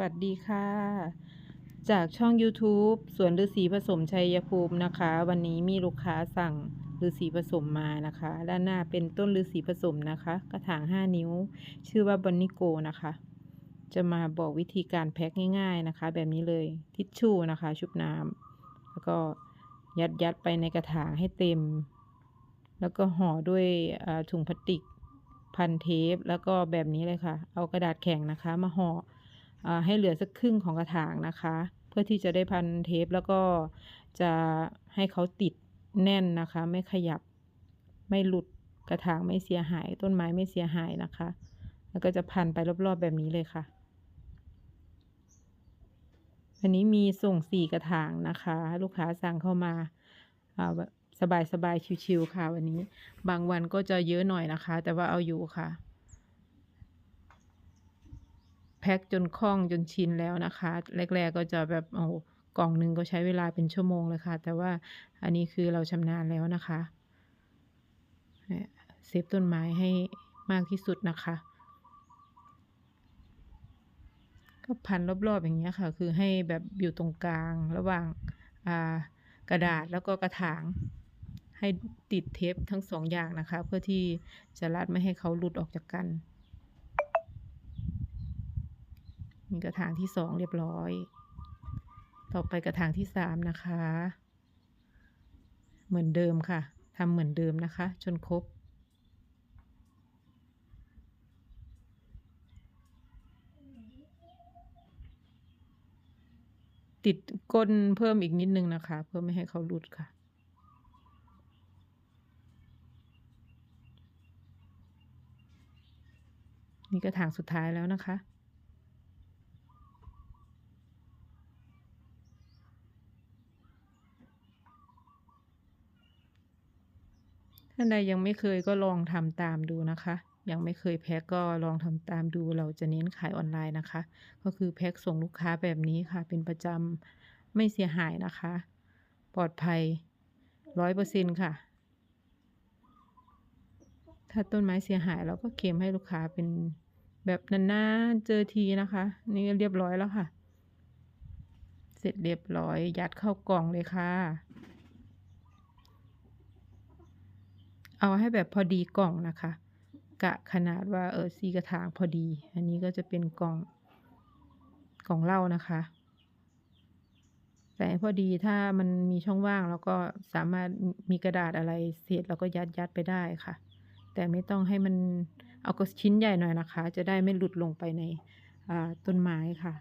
วัสดีค่ะ จากช่อง YouTube สวนฤาษีผสมชัยภูมินะคะ วันนี้มีลูกค้าสั่งฤาษีผสมมานะคะ ด้านหน้าเป็นต้นฤาษีผสมนะคะ กระถาง 5 นิ้ว ชื่อว่าบอนนิโกนะคะ จะมาบอกวิธีการแพ็คง่ายๆนะคะ แบบนี้เลยทิชชู่นะคะ ชุบน้ำแล้วก็ยัดยัดๆไปในกระถางให้เต็ม แล้วก็ห่อด้วยถุงพลาสติกพันเทป แล้วก็แบบนี้เลยค่ะ เอากระดาษแข็งนะคะ มาห่อ ให้เหลือสักครึ่งของกระถางนะคะ เพื่อที่จะได้พันเทปแล้วก็จะให้เขาติดแน่นนะคะ ไม่ขยับไม่หลุดกระถางไม่เสียหาย ต้นไม้ไม่เสียหายนะคะ แล้วก็จะพันไปรอบๆแบบนี้เลยค่ะ อันนี้มีส่งสี่กระถางนะคะ ลูกค้าสั่งเข้ามาอ่าแบบสบายๆชิวๆค่ะ วันนี้ บางวันก็จะเยอะหน่อยนะคะ แต่ว่าเอาอยู่ค่ะ แพ็คจนคล่องจนชินแล้วนะคะ แรก ๆ ก็จะแบบโอ้กล่องหนึ่งก็ใช้เวลาเป็นชั่วโมงเลยค่ะ แต่ว่าอันนี้คือเราชำนาญแล้วนะคะเซฟต้นไม้ให้มากที่สุดนะคะ ก็พันรอบๆอย่างเงี้ยค่ะ คือให้แบบอยู่ตรงกลางระหว่างากระดาษแล้วก็กระถาง ให้ติดเทปทั้งสองอย่างนะคะ เพื่อที่จะรัดไม่ให้เขาหลุดออกจากกันี่กระถางที่สองเรียบร้อย ต่อไปกระถางที่สามนะคะ เหมือนเดิมค่ะทำเหมือนเดิมนะคะ จนครบติดก้นเพิ่มอีกนิดนึงนะคะ เพื่อไม่ให้เขาหลุดค่ะ นี่กระถางสุดท้ายแล้วนะคะ ท่านใดยังไม่เคยก็ลองทำตามดูนะคะ ยังไม่เคยแพ็กก็ลองทำตามดู เราจะเน้นขายออนไลน์นะคะ ก็คือแพ็กส่งลูกค้าแบบนี้ค่ะ เป็นประจำไม่เสียหายนะคะ ปลอดภัยร้อยเปอร์เซ็นค่ะ ถ้าต้นไม้เสียหายเราก็เคลมให้ลูกค้าเป็นแบบนานๆเจอทีนะคะ นี่เรียบร้อยแล้วค่ะ เสร็จเรียบร้อยยัดเข้ากล่องเลยค่ะ เอาให้แบบพอดีกล่องนะคะ กะขนาดว่าเออซีกระถางพอดี อันนี้ก็จะเป็นกล่องกล่องเหล้านะคะแต่พอดีถ้ามันมีช่องว่างเราก็สามารถมีกระดาษอะไรเศษเราก็ยัดยัดไปได้ค่ะ แต่ไม่ต้องให้มันเอาก็ชิ้นใหญ่หน่อยนะคะ จะได้ไม่หลุดลงไปในต้นไม้ค่ะ